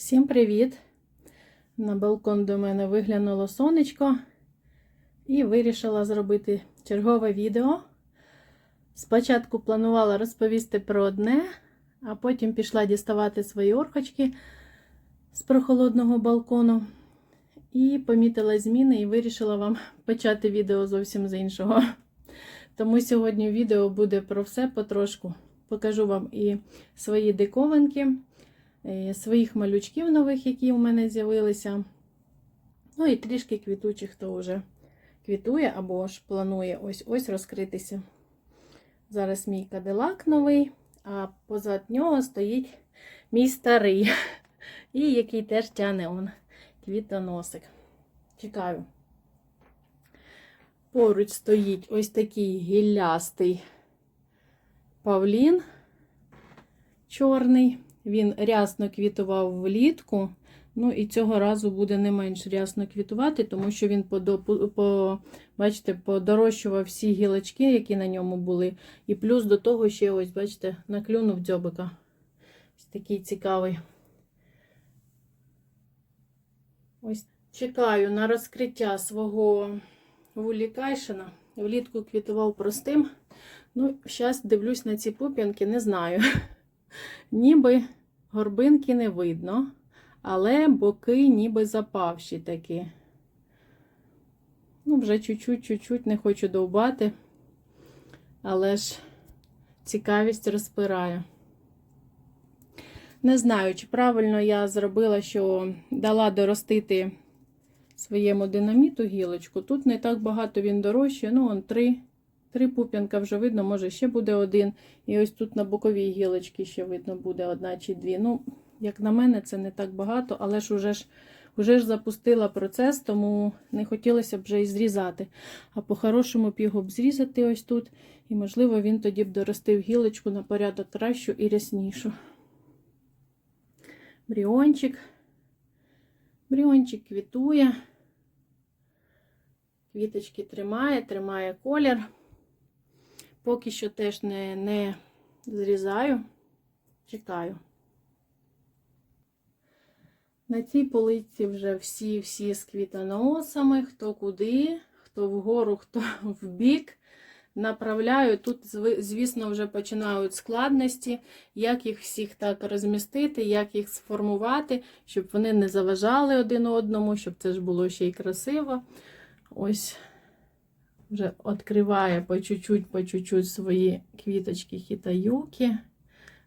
Всім привіт! На балкон до мене виглянуло сонечко і вирішила зробити чергове відео. Спочатку планувала розповісти про одне, а потім пішла діставати свої орхочки з прохолодного балкону. І помітила зміни і вирішила вам почати відео зовсім з іншого. Тому сьогодні відео буде про все потрошку. Покажу вам і свої диковинки, своїх малючків нових, які у мене з'явилися. Ну і трішки квітучих, хто вже квітує або ж планує ось-ось розкритися. Зараз мій кадилак новий, а позад нього стоїть мій старий, і який теж тяне он квітоносик. Чекаю. Поруч стоїть ось такий гіллястий павлін чорний. Він рясно квітував влітку. Ну і цього разу буде не менш рясно квітувати, тому що він по, бачите, подорожчував всі гілочки, які на ньому були. І плюс до того ще, ось, бачите, наклюнув дзьобика. Ось такий цікавий. Ось чекаю на розкриття свого вулікайшина. Влітку квітував простим. Ну, зараз дивлюсь на ці пуп'янки, не знаю. Ніби горбинки не видно, але боки ніби запавші такі. Ну, вже чуть-чуть-чуть не хочу довбати, але ж цікавість розпирає. Не знаю, чи правильно я зробила, що дала доростити своєму динаміту гілочку. Тут не так багато він дорожче, ну, он три. Три пуп'янка вже видно, може ще буде один. І ось тут на боковій гілочці ще видно буде одна чи дві. Ну, як на мене, це не так багато, але ж уже ж вже ж запустила процес, тому не хотілося б вже і зрізати. А по-хорошому б його б зрізати ось тут. І, можливо, він тоді б доростив гілочку на порядок кращу і ряснішу. Бріончик. Бріончик квітує. Квіточки тримає, тримає колір. Поки що теж не, не зрізаю, чекаю. На цій полиці вже всі-всі з квітоносами, хто куди, хто вгору, хто вбік. Направляю. Тут, звісно, вже починають складності, як їх всіх так розмістити, як їх сформувати, щоб вони не заважали один одному, щоб це ж було ще й красиво. Ось вже відкриває по чуть-чуть, по чуть-чуть свої квіточки хітаюки.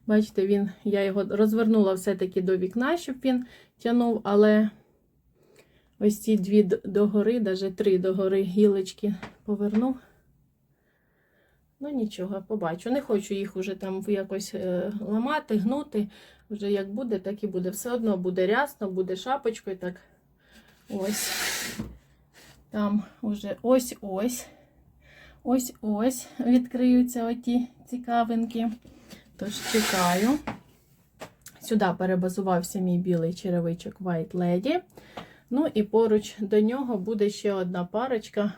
Бачите, він, я його розвернула все-таки до вікна, щоб він тянув, але ось ці дві догори, навіть три догори гілочки повернув. Ну, нічого, побачу. Не хочу їх уже там якось ламати, гнути. Вже як буде, так і буде. Все одно буде рясно, буде шапочкою. Так ось. Там уже ось-ось. Ось-ось відкриються оті цікавинки. Тож чекаю. Сюди перебазувався мій білий черевичок White Lady. Ну і поруч до нього буде ще одна парочка.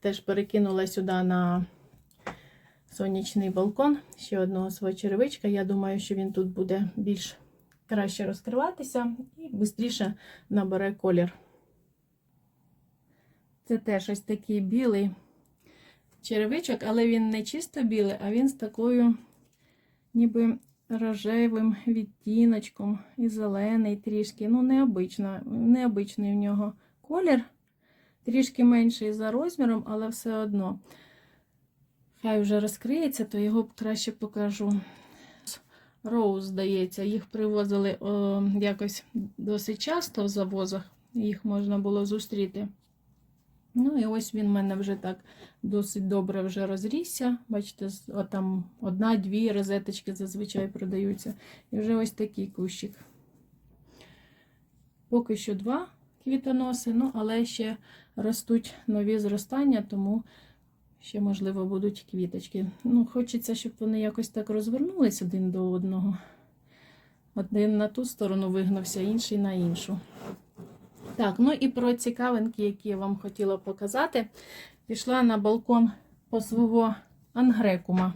Теж перекинула сюди на сонячний балкон ще одного свого черевичка. Я думаю, що він тут буде більш краще розкриватися і швидше набере колір. Це теж ось такий білий черевичок, але він не чисто білий, а він з такою, ніби рожевим відтіночком і зелений трішки. Ну, необично, необичний в нього колір. Трішки менший за розміром, але все одно. Хай вже розкриється, то його краще покажу. Роуз, здається, їх привозили о, якось досить часто в завозах, їх можна було зустріти. Ну, і ось він в мене вже так досить добре вже розрісся. Бачите, там одна-дві розеточки зазвичай продаються. І вже ось такий кущик. Поки що два квітоноси, ну, але ще ростуть нові зростання, тому ще, можливо, будуть квіточки. Ну, Хочеться, щоб вони якось так розвернулись один до одного. Один на ту сторону вигнувся, інший на іншу. Так, ну і про цікавинки, які я вам хотіла показати. Пішла на балкон по свого ангрекума.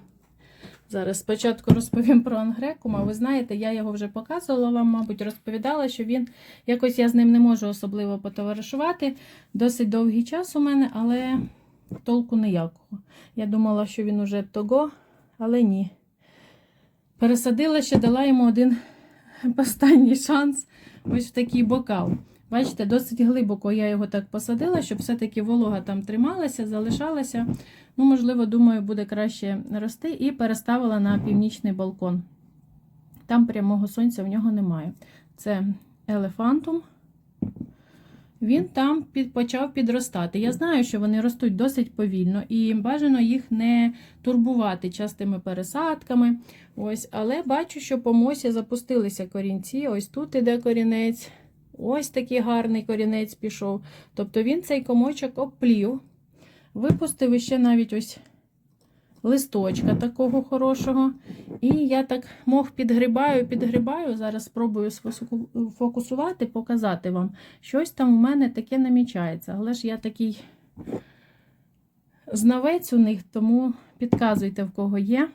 Зараз спочатку розповім про ангрекума. Ви знаєте, я його вже показувала вам, мабуть, розповідала, що він якось я з ним не можу особливо потоваришувати. Досить довгий час у мене, але толку ніякого. Я думала, що він уже того, але ні. Пересадила ще, дала йому один останній шанс ось в такий бокал. Бачите, досить глибоко я його так посадила, щоб все-таки волога там трималася, залишалася. Ну, можливо, думаю, буде краще рости. І переставила на північний балкон. Там прямого сонця в нього немає. Це елефантум. Він там під, почав підростати. Я знаю, що вони ростуть досить повільно, і бажано їх не турбувати частими пересадками. Ось, Але бачу, що по мосі запустилися корінці. Ось тут іде корінець. Ось такий гарний корінець пішов. Тобто він цей комочок обплів, випустив іще навіть ось листочка такого хорошого. І я так мов підгрібаю, підгрібаю. Зараз спробую сфокусувати, показати вам. Щось там у мене таке намічається. Але ж я такий знавець у них, тому підказуйте, в кого є.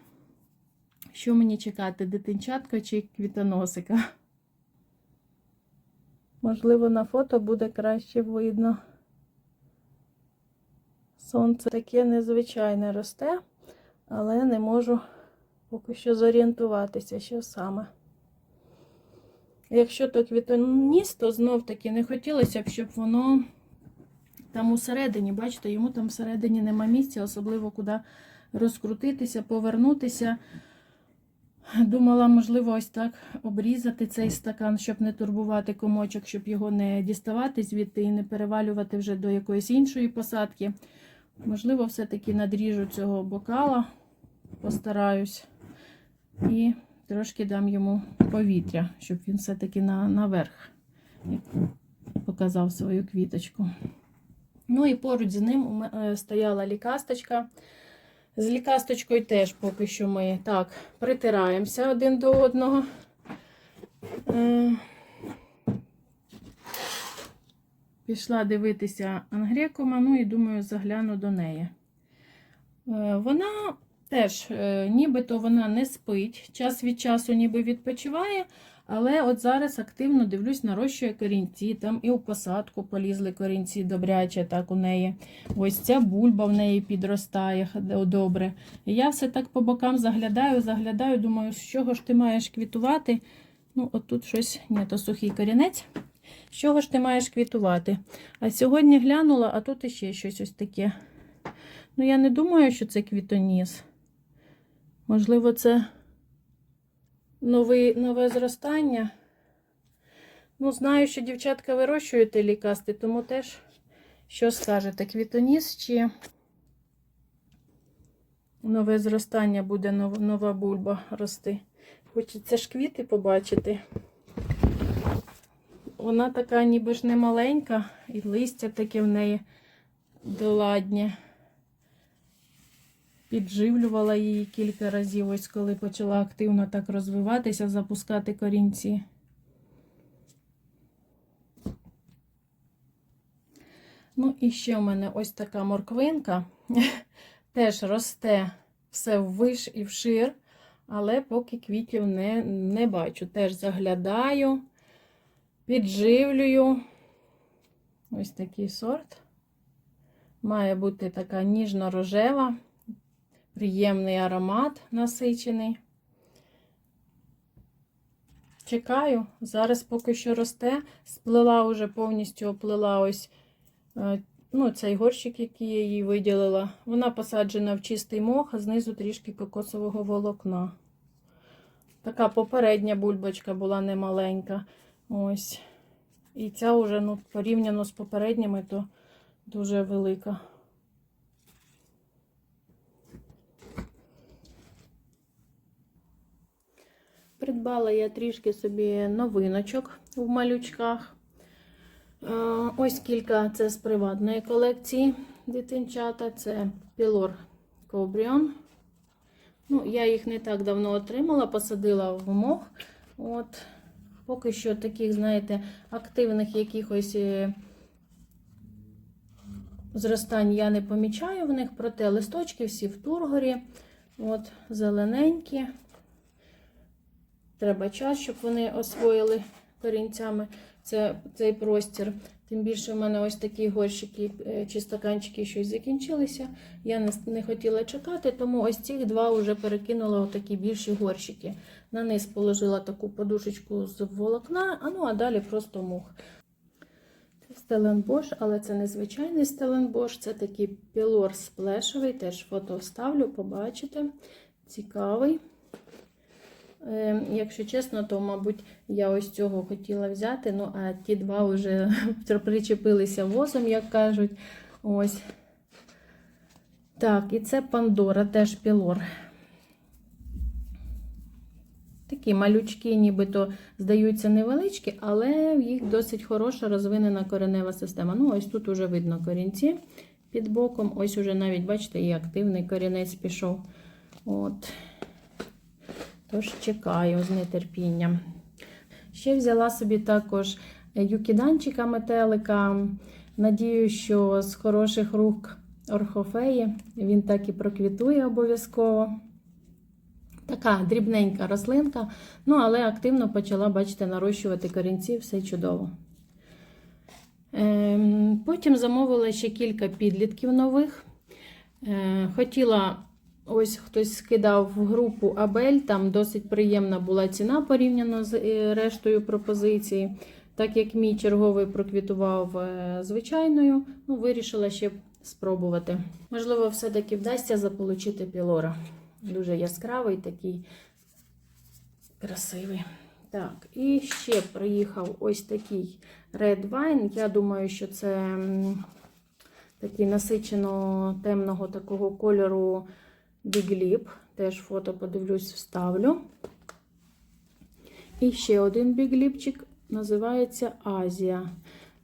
Що мені чекати, дитинчатка чи квітоносика? Можливо, на фото буде краще видно. Сонце таке незвичайне росте, але не можу поки що зорієнтуватися, що саме. Якщо то квітоніс, то знов таки не хотілося б, щоб воно там усередині, бачите, йому там всередині нема місця, особливо куди розкрутитися, повернутися. Думала, можливо, ось так обрізати цей стакан, щоб не турбувати комочок, щоб його не діставати звідти і не перевалювати вже до якоїсь іншої посадки. Можливо, все-таки надріжу цього бокала, постараюсь. І трошки дам йому повітря, щоб він все-таки на, наверх показав свою квіточку. Ну і поруч з ним стояла лікасточка. З лікасточкою теж поки що ми так притираємося один до одного. Пішла дивитися ангрекума, ну і думаю, загляну до неї. Е, Вона теж, е, нібито вона не спить, час від часу ніби відпочиває, але от зараз активно дивлюсь, нарощує корінці. Там і у посадку полізли корінці добряче, так у неї. Ось ця бульба в неї підростає добре. І я все так по бокам заглядаю, заглядаю, думаю, з чого ж ти маєш квітувати. Ну, от тут щось, ні, то сухий корінець. З чого ж ти маєш квітувати? А сьогодні глянула, а тут іще щось ось таке. Ну, я не думаю, що це квітоніс. Можливо, це новий, нове зростання. Ну, знаю, що дівчатка вирощуєте лікасти, тому теж, що скажете, квітоніс чи нове зростання буде нова, бульба рости. Хочеться ж квіти побачити. Вона така ніби ж не маленька, і листя таке в неї доладнє. Підживлювала її кілька разів, ось коли почала активно так розвиватися, запускати корінці. Ну, і ще в мене ось така морквинка. Теж росте все ввиш і вшир, але поки квітів не, не бачу. Теж заглядаю, підживлюю. Ось такий сорт. Має бути така ніжно-рожева. Приємний аромат насичений. Чекаю, зараз поки що росте, сплела вже повністю оплила ось е, ну, цей горщик, який я їй виділила. Вона посаджена в чистий мох, а знизу трішки кокосового волокна. Така попередня бульбочка була немаленька. Ось. І ця вже ну, порівняно з попередніми, то дуже велика. Придбала я трішки собі новиночок в малючках. Е, Ось кілька це з приватної колекції дитинчата. Це Пілор Кобріон. Ну, я їх не так давно отримала, посадила в мох. От, Поки що таких, знаєте, активних якихось е, зростань я не помічаю в них, проте листочки всі в тургорі. От, зелененькі. Треба час, щоб вони освоїли корінцями це, цей простір. Тим більше в мене ось такі горщики е, чи стаканчики щось закінчилися. Я не, не хотіла чекати, тому ось цих два вже перекинула у такі більші горщики. На низ положила таку подушечку з волокна, а ну а далі просто мух. Це Стеленбош, але це не звичайний Стеленбош, це такий пілор сплешовий, теж фото вставлю, побачите. Цікавий. Е, Якщо чесно, то, мабуть, я ось цього хотіла взяти, ну а ті два вже причепилися возом, як кажуть. Ось. Так, і це Пандора, теж пілор. Такі малючки, нібито здаються невеличкі, але в їх досить хороша розвинена коренева система. Ну, ось тут уже видно корінці під боком. Ось уже навіть, бачите, і активний корінець пішов. От. Тож чекаю з нетерпінням. Ще взяла собі також юкіданчика метелика. Надію, що з хороших рук орхофеї він так і проквітує обов'язково. Така дрібненька рослинка, ну але активно почала, бачите, нарощувати корінці, все чудово. Ем, Потім замовила ще кілька підлітків нових. Е, Хотіла, ось хтось скидав в групу Абель, там досить приємна була ціна порівняно з е, рештою пропозиції. Так як мій черговий проквітував е, звичайною, ну, вирішила ще спробувати. Можливо, все-таки вдасться заполучити пілора. Дуже яскравий, такий красивий. Так, і ще приїхав ось такий Red Wine. Я думаю, що це такий насичено темного такого кольору Lip. Теж фото подивлюсь, вставлю. І ще один Lipчик називається Азія.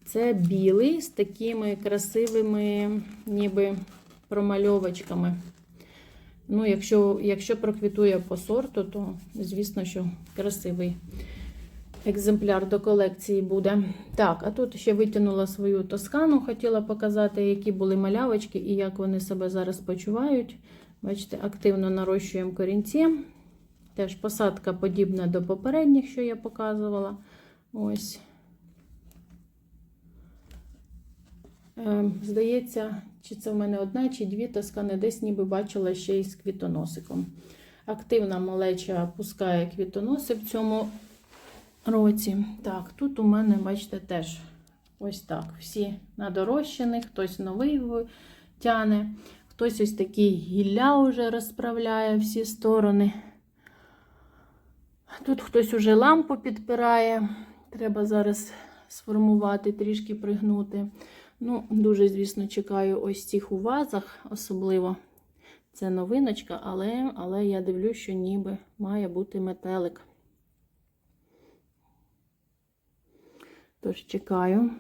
Це білий з такими красивими, ніби промальовочками. Ну, якщо, якщо проквітує по сорту, то звісно, що красивий екземпляр до колекції буде. Так, а тут ще витягнула свою тоскану, хотіла показати, які були малявочки і як вони себе зараз почувають. Бачите, активно нарощуємо корінці. Теж посадка подібна до попередніх, що я показувала. Ось. Е, Здається, чи це в мене одна, чи дві тоскани, десь ніби бачила ще й з квітоносиком. Активна малеча пускає квітоноси в цьому році. Так, тут у мене, бачите, теж ось так. Всі надорощені, хтось новий тяне, хтось ось такий гілля вже розправляє всі сторони. Тут хтось уже лампу підпирає. Треба зараз сформувати, трішки пригнути. Ну, дуже, звісно, чекаю ось цих у вазах, особливо. Це новиночка, але, але я дивлюсь, що ніби має бути метелик. Тож чекаю.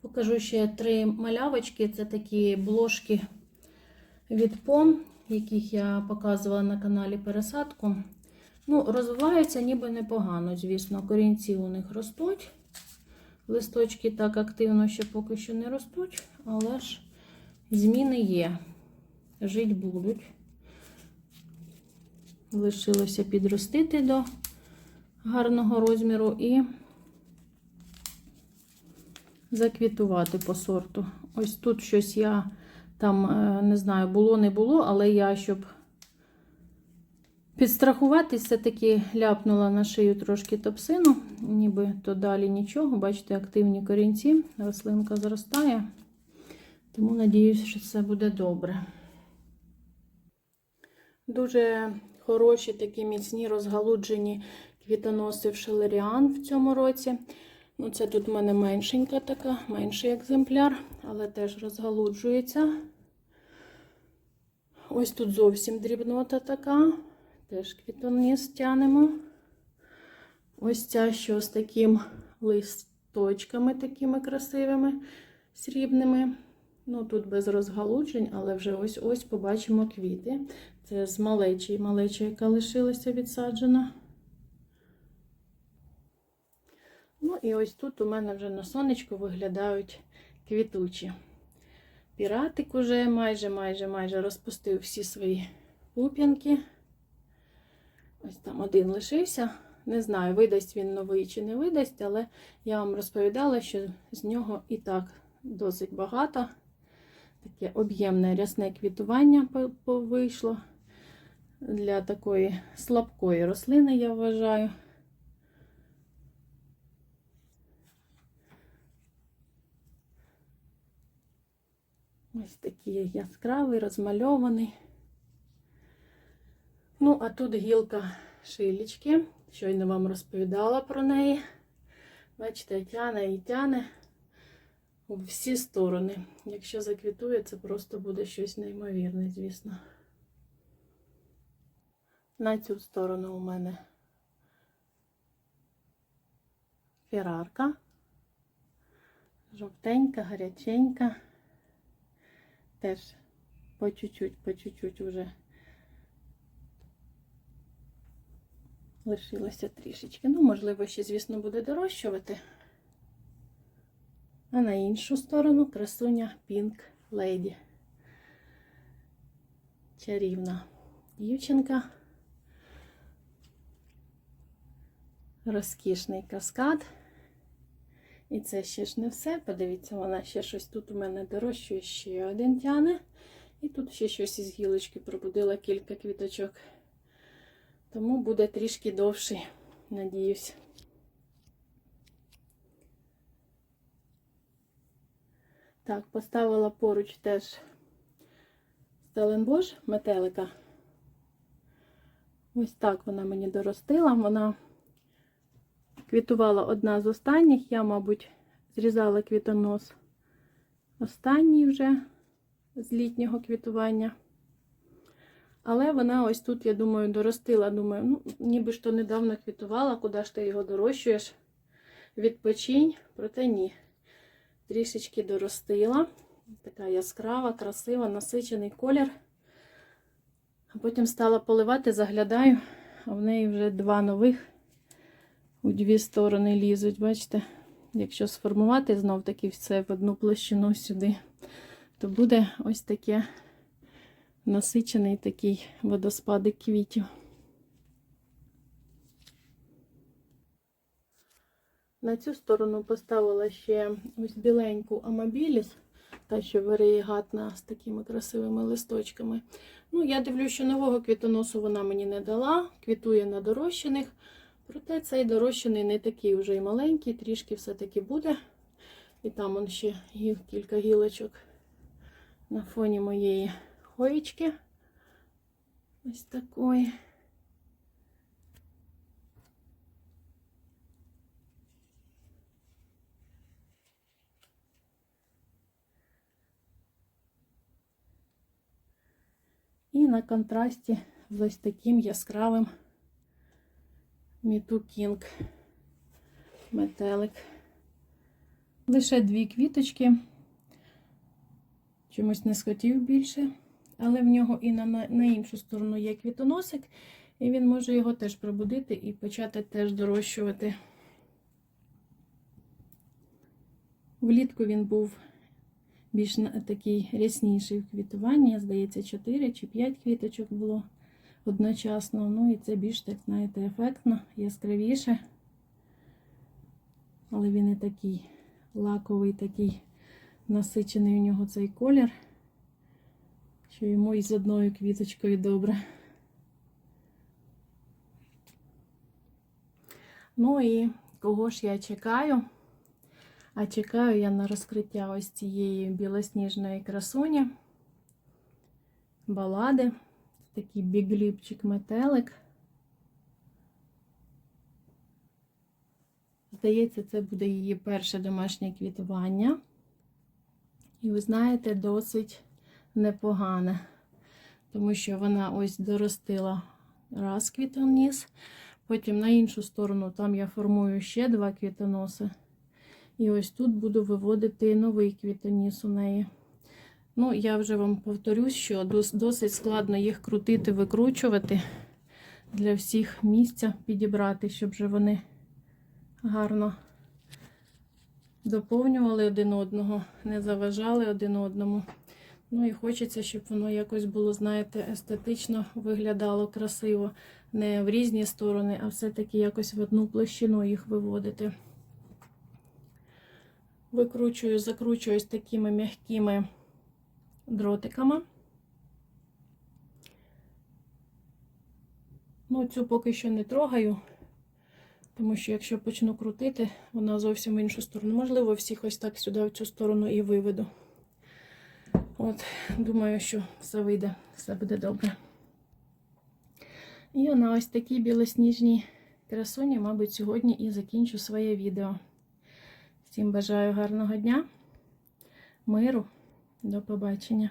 Покажу ще три малявочки. Це такі бложки від пом, яких я показувала на каналі пересадку. Ну, розвиваються ніби непогано, звісно, корінці у них ростуть. Листочки так активно ще поки що не ростуть, але ж зміни є. Жить будуть. Лишилося підростити до гарного розміру і заквітувати по сорту. Ось тут щось я там, е, не знаю, було, не було, але я, щоб підстрахуватись, все-таки ляпнула на шию трошки топсину, ніби то далі нічого. Бачите, активні корінці, рослинка зростає. Тому надіюсь, що це буде добре. Дуже хороші такі міцні розгалуджені квітоноси в шелеріан в цьому році. Ну, Це тут в мене меншенька така, менший екземпляр, але теж розгалуджується. Ось тут зовсім дрібнота така. Теж квітоніс тянемо. Ось ця що з таким листочками такими красивими, срібними. Ну, тут без розгалуджень, але вже ось-ось побачимо квіти. Це з малечі, малеча, яка лишилася відсаджена. Ну, і ось тут у мене вже на сонечку виглядають квітучі. Піратик уже майже майже майже розпустив всі свої пуп'янки. Ось там один лишився. Не знаю, видасть він новий чи не видасть, але я вам розповідала, що з нього і так досить багато. Таке об'ємне рясне квітування вийшло. Для такої слабкої рослини, я вважаю. Ось такий яскравий, розмальований. Ну, а тут гілка шилічки. Щойно вам розповідала про неї. Бачите, тяне і тяне у всі сторони. Якщо заквітує, це просто буде щось неймовірне, звісно. На цю сторону у мене фірарка. Жовтенька, гаряченька. Теж по чуть-чуть, по чуть-чуть вже лишилося трішечки. Ну, можливо, ще, звісно, буде дорощувати. А на іншу сторону красуня Pink Lady. Чарівна дівчинка. Розкішний каскад. І це ще ж не все. Подивіться, вона ще щось тут у мене дорощує, ще один тяне. І тут ще щось із гілочки пробудила кілька квіточок. Тому буде трішки довший, надіюсь. Так, поставила поруч теж Стеленбош метелика. Ось так вона мені доростила. Вона квітувала одна з останніх. Я, мабуть, зрізала квітонос останній вже з літнього квітування. Але вона ось тут, я думаю, доростила. Думаю, ну, ніби ж то недавно квітувала, куди ж ти його дорощуєш? Відпочинь, проте ні. Трішечки доростила. Така яскрава, красива, насичений колір. А потім стала поливати, заглядаю, а в неї вже два нових у дві сторони лізуть. Бачите? Якщо сформувати знов таки все в одну площину сюди, то буде ось таке насичений такий водоспадик квітів. На цю сторону поставила ще ось біленьку амабіліс, та що варієгатна з такими красивими листочками. Ну, я дивлюся, що нового квітоносу вона мені не дала, квітує на дорощених. Проте цей дорощений не такий вже й маленький, трішки все-таки буде. І там он ще кілька гілочок на фоні моєї хоєчки. Ось такої. І на контрасті з ось таким яскравим Міту Кінг метелик. Лише дві квіточки. Чомусь не схотів більше, але в нього і на, на, на іншу сторону є квітоносик, і він може його теж пробудити і почати теж дорощувати. Влітку він був більш такий рясніший в квітуванні. Здається, 4 чи 5 квіточок було одночасно. Ну і це більш, так знаєте, ефектно, яскравіше. Але він і такий лаковий, такий насичений у нього цей колір, що йому і з одною квіточкою добре. Ну і кого ж я чекаю? А чекаю я на розкриття ось цієї білосніжної красуні. Балади. Такий бігліпчик метелик. Здається, це буде її перше домашнє квітування. І ви знаєте, досить непогане, тому що вона ось доростила раз квітоніс, потім на іншу сторону там я формую ще два квітоноси. І ось тут буду виводити новий квітоніс у неї. Ну, я вже вам повторюсь, що досить складно їх крутити, викручувати для всіх місця підібрати, щоб вже вони гарно доповнювали один одного, не заважали один одному. Ну і хочеться, щоб воно якось було, знаєте, естетично виглядало красиво. Не в різні сторони, а все-таки якось в одну площину їх виводити. Викручую, закручую ось такими м'якими дротиками. Ну, цю поки що не трогаю, тому що якщо почну крутити, вона зовсім в іншу сторону. Можливо, всіх ось так сюди, в цю сторону і виведу. От, думаю, що все вийде, все буде добре. І на ось такій білосніжній красуні, мабуть, сьогодні і закінчу своє відео. Всім бажаю гарного дня, миру, до побачення.